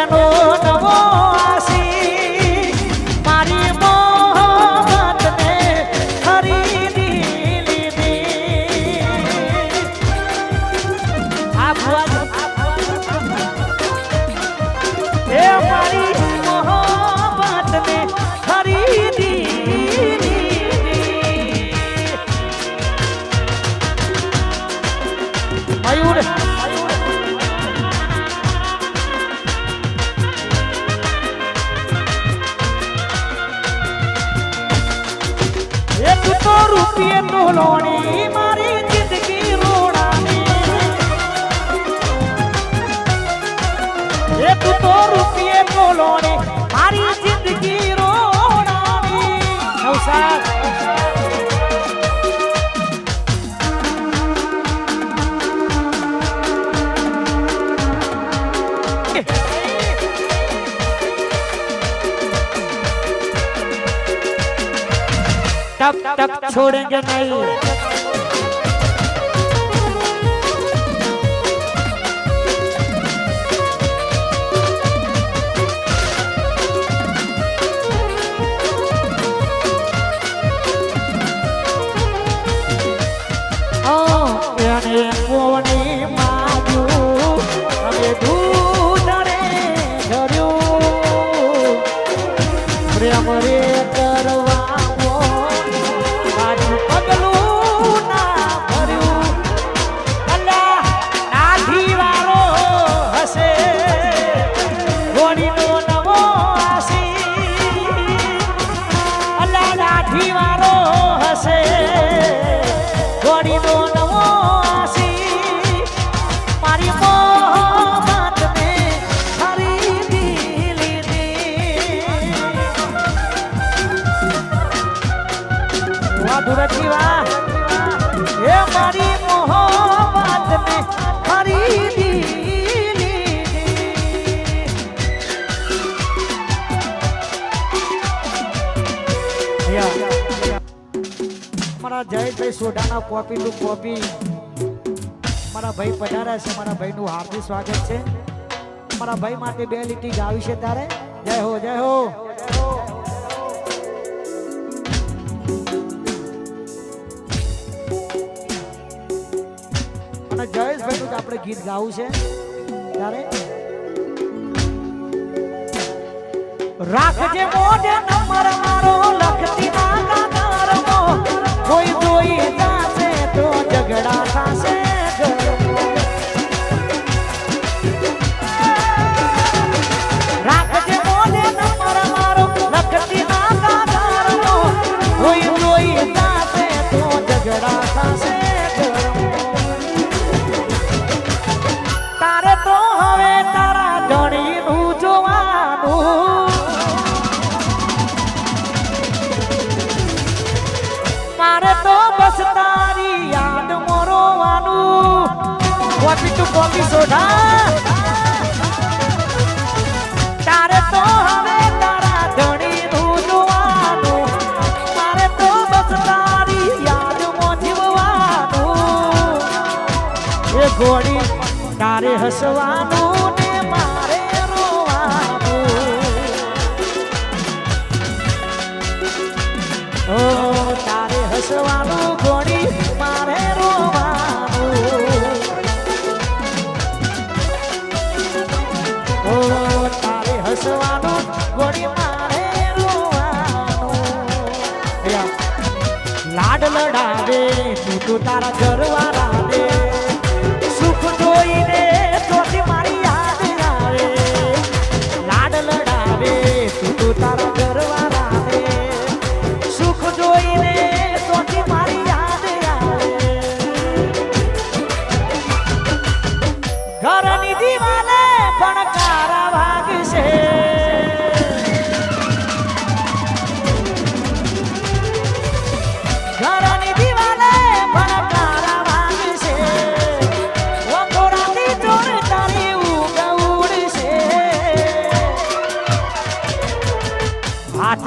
એનો નવો આશી મારી મોહબ્બતને ખરીદી લીધી. આ ભુવા એ મારી મોહબ્બતને ખરીદી લીધી. મયુર. રૂપિયે ડોલોણી મારી જિંદગી રોડાની. એ તું તો રૂપિયે તો टक टक छोड़ेंगे नहीं મારા જયેશભાઈ સોઢાના કોપી ટુ કોપી. મારા ભાઈ પધાર્યા છે, મારા ભાઈનું હાર્દિક સ્વાગત છે. મારા ભાઈ માટે બે લીટી ગાવી છે તારે. જય હો જય હો. અને જયેશભાઈનું જ આપણે ગીત ગાવું છે. ત્યારે રાખજે મોઢે નંબર મારો, લખતી ના કાગળમો 我也可以 કોપી સોઢા તારે તો હવે તારા ધણીનું જોવાનું. મારે તો બસ તારી યાદ જીવવાનું. એ ઘોડી તારે હસવાનું ને ઓ, તારે હસવાનું ઘોડી, મારે તું તારા ઘરવાળા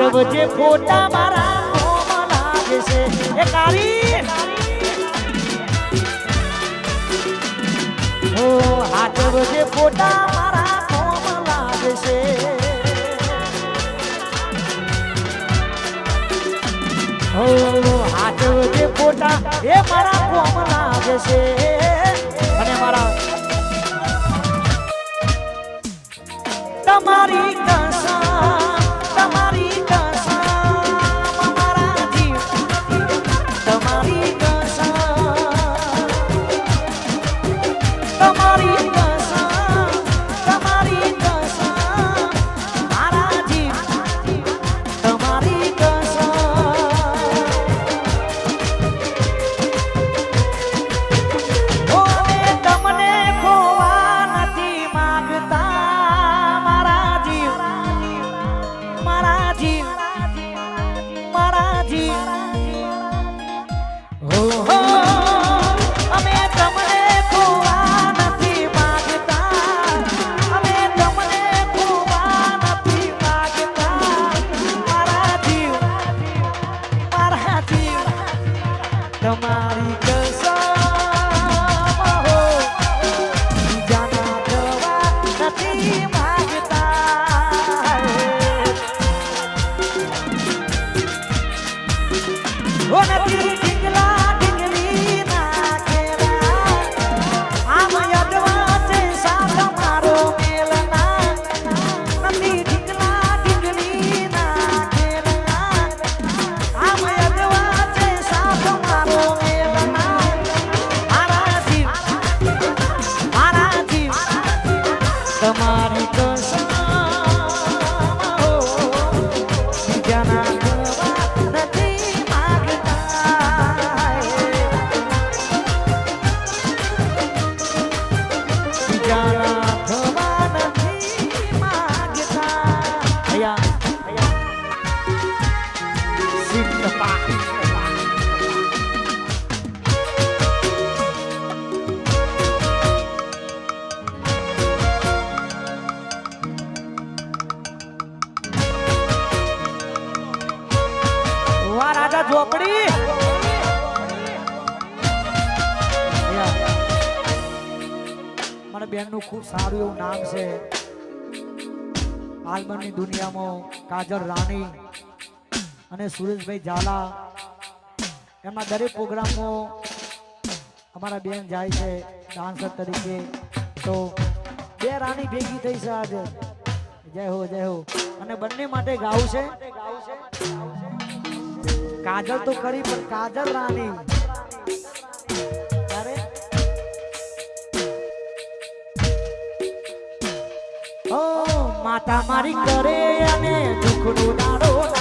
હાચવજે ફોટા મારા લાગે છે. એ કારી હો ઓ હાચવજે ફોટા મારા લાગે છે. હો ઓ હાચવજે ફોટા એ મારા કોમ લાગે છે. અને મારા તમારી ઝોપડી મારા બેનનું ખૂબ સારું એવું નામ છે. આલ્બમની દુનિયામાં કાજલ રાણી અને સુરેશભાઈ ઝાલા. એમના દરેક પ્રોગ્રામમાં અમારા બેન જાય છે ડાન્સર તરીકે. તો બે રાણી ભેગી થઈ છે આજે. જય હો જય હો. અને બંને માટે ગાવું છે. કાજલ તો ખરી પણ કાજલ રાની ઓ માતા મારી કરે અને દુઃખનો દાડો